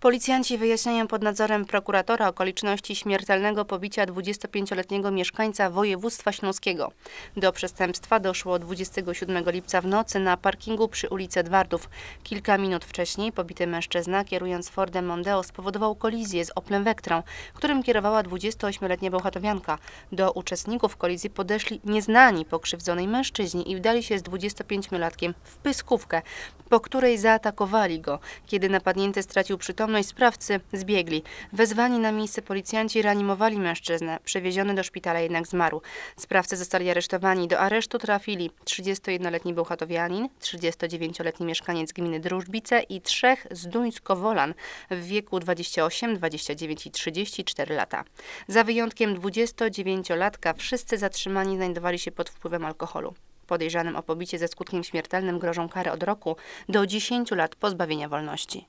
Policjanci wyjaśniają pod nadzorem prokuratora okoliczności śmiertelnego pobicia 25-letniego mieszkańca województwa śląskiego. Do przestępstwa doszło 27 lipca w nocy na parkingu przy ulicy Edwardów. Kilka minut wcześniej pobity mężczyzna, kierując Fordem Mondeo, spowodował kolizję z Oplem Vectrą, którym kierowała 28-letnia bełchatowianka. Do uczestników kolizji podeszli nieznani pokrzywdzonej mężczyźni i wdali się z 25-latkiem w pyskówkę, po której zaatakowali go. Kiedy napadnięty stracił przytomność, sprawcy zbiegli. Wezwani na miejsce policjanci reanimowali mężczyznę. Przewieziony do szpitala jednak zmarł. Sprawcy zostali aresztowani. Do aresztu trafili 31-letni Bełchatowianin, 39-letni mieszkaniec gminy Drużbice i trzech z Duńsko-Wolan w wieku 28, 29 i 34 lata. Za wyjątkiem 29-latka wszyscy zatrzymani znajdowali się pod wpływem alkoholu. Podejrzanym o pobicie ze skutkiem śmiertelnym grożą kary od roku do 10 lat pozbawienia wolności.